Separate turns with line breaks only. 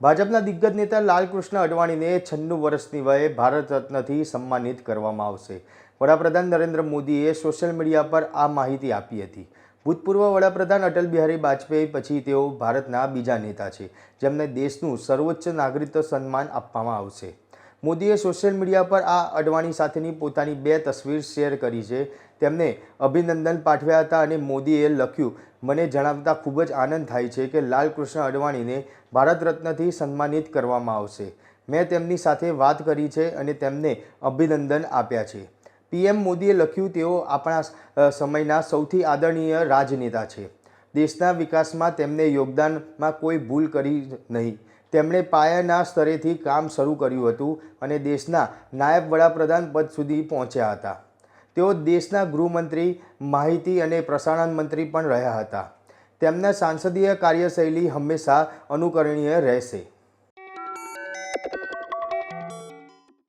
ભાજપના દિગ્ગજ નેતા લાલકૃષ્ણ અડવાણીને છન્નું વર્ષની વયે ભારત રત્નથી સન્માનિત કરવામાં આવશે. વડાપ્રધાન નરેન્દ્ર મોદીએ સોશિયલ મીડિયા પર આ માહિતી આપી હતી. ભૂતપૂર્વ વડાપ્રધાન અટલ બિહારી વાજપેયી પછી તેઓ ભારતના બીજા નેતા છે, જેમને દેશનું સર્વોચ્ચ નાગરિકત્વ સન્માન આપવામાં આવશે. મોદીએ સોશિયલ મીડિયા પર આ અડવાણી સાથેની પોતાની બે તસવીર શેર કરી છે. તેમને અભિનંદન પાઠવ્યા હતા અને મોદીએ લખ્યું મને જણાવતા ખૂબ જ આનંદ થાય છે કે લાલકૃષ્ણ અડવાણીને ભારત રત્નથી સન્માનિત કરવામાં આવશે. મેં તેમની સાથે વાત કરી છે અને તેમને અભિનંદન આપ્યા છે. પીએમ મોદીએ લખ્યું, તેઓ આપણા સમયના સૌથી આદરણીય રાજનેતા છે. દેશના વિકાસમાં તેમને યોગદાનમાં કોઈ ભૂલ કરી નહીં. તેમણે પાયાના સ્તરેથી કામ શરૂ કર્યું હતું અને દેશના નાયબ વડાપ્રધાન પદ સુધી પહોંચ્યા હતા. તેઓ દેશના ગૃહમંત્રી, માહિતી અને પ્રસારણ મંત્રી પણ રહ્યા હતા. તેમના સાંસદીય કાર્યશૈલી હંમેશા અનુકરણીય રહેશે.